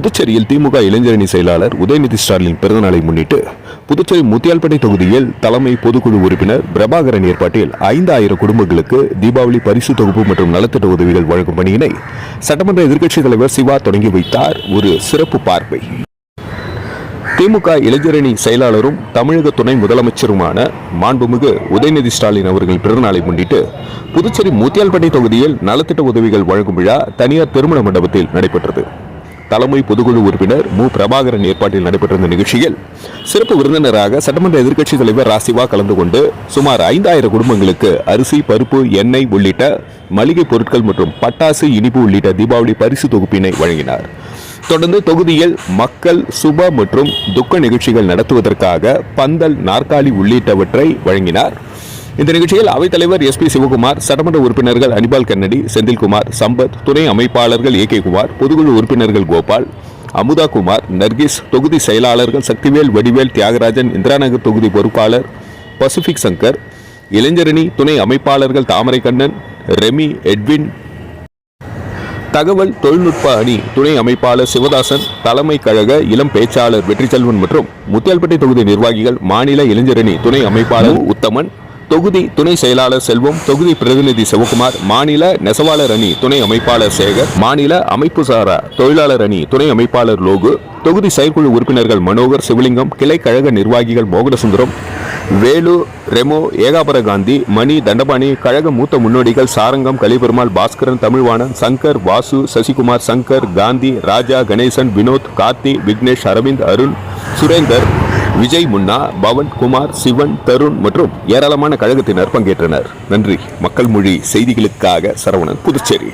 புதுச்சேரியில் திமுக இளைஞரணி செயலாளர் உதயநிதி ஸ்டாலின் பிறந்தநாளை முன்னிட்டு புதுச்சேரி முத்தியால்பேட்டை தொகுதியில் தலைமை பொதுக்குழு உறுப்பினர் பிரபாகரன் ஏற்பாட்டில் ஐந்தாயிரம் குடும்பங்களுக்கு தீபாவளி பரிசு தொகுப்பு மற்றும் நலத்திட்ட உதவிகள் வழங்கும் பணியினை சட்டமன்ற எதிர்க்கட்சித் தலைவர் சிவா தொடங்கி வைத்தார். ஒரு சிறப்பு பார்வை. திமுக இளைஞரணி செயலாளரும் தமிழக துணை முதலமைச்சருமான மாண்புமிகு உதயநிதி ஸ்டாலின் அவர்கள் பிறந்தநாளை முன்னிட்டு புதுச்சேரி முத்தியால்பேட்டை தொகுதியில் நலத்திட்ட உதவிகள் வழங்கும் விழா தனியார் திருமண மண்டபத்தில் நடைபெற்றது. தலைமை பொதுக்குழு உறுப்பினர் மு. பிரபாகரன் ஏற்பாட்டில் நடைபெற்ற நிகழ்ச்சியில் சிறப்பு விருந்தினராக சட்டமன்ற எதிர்க்கட்சித் தலைவர் ராசிவா கலந்து கொண்டு சுமார் ஐந்தாயிரம் குடும்பங்களுக்கு அரிசி பருப்பு எண்ணெய் உள்ளிட்ட மளிகை பொருட்கள் மற்றும் பட்டாசு இனிப்பு உள்ளிட்ட தீபாவளி பரிசு தொகுப்பினை வழங்கினார். தொடர்ந்து தொகுதியில் மக்கள் சுப மற்றும் துக்க நிகழ்ச்சிகள் நடத்துவதற்காக பந்தல் நாற்காலி உள்ளிட்டவற்றை வழங்கினார். இந்த நிகழ்ச்சியில் அவைத்தலைவர் எஸ் பி சிவகுமார் சட்டமன்ற உறுப்பினர்கள் அனிபால் கன்னடி செந்தில்குமார் சம்பத் துணை அமைப்பாளர்கள் ஏ கே குமார் பொதுக்குழு உறுப்பினர்கள் கோபால் அமுதா குமார் நர்கிஸ் தொகுதி செயலாளர்கள் சக்திவேல் வடிவேல் தியாகராஜன் இந்திராநகர் தொகுதி பொறுப்பாளர் பசிபிக் சங்கர் இளைஞரணி துணை அமைப்பாளர்கள் தாமரைக்கண்ணன் ரெமி எட்வின் தகவல் தொழில்நுட்ப அணி துணை அமைப்பாளர் சிவதாசன் தலைமை கழக இளம் பேச்சாளர் வெற்றிச்செல்வன் மற்றும் முத்தியால்பேட்டை தொகுதி நிர்வாகிகள் மாநில இளைஞரணி துணை அமைப்பாளர் உத்தமன் தொகுதி துணை செயலாளர் செல்வம் தொகுதி பிரதிநிதி சிவகுமார் மாநில நெசவாளர் அணி துணை அமைப்பாளர் சேகர் மாநில அமைப்பு சாரா தொழிலாளர் அணி துணை அமைப்பாளர் லோகு தொகுதி செயற்குழு உறுப்பினர்கள் மனோகர் சிவலிங்கம் கிளை கழக நிர்வாகிகள் மோகனசுந்தரம் வேலு ரெமோ ஏகாபர காந்தி மணி தண்டபாணி கழக மூத்த முன்னோடிகள் சாரங்கம் கலிபெருமாள் பாஸ்கரன் தமிழ்வாணன் சங்கர் வாசு சசிகுமார் சங்கர் காந்தி ராஜா கணேசன் வினோத் கார்த்தி விக்னேஷ் அரவிந்த் அருண் சுரேந்தர் விஜய் முன்னா பவன் குமார் சிவன் தருண் மற்றும் ஏராளமான கழகத்தினர் பங்கேற்றனர். நன்றி. மக்கள் மொழி செய்திகளுக்காக சரவணன் புதுச்சேரி.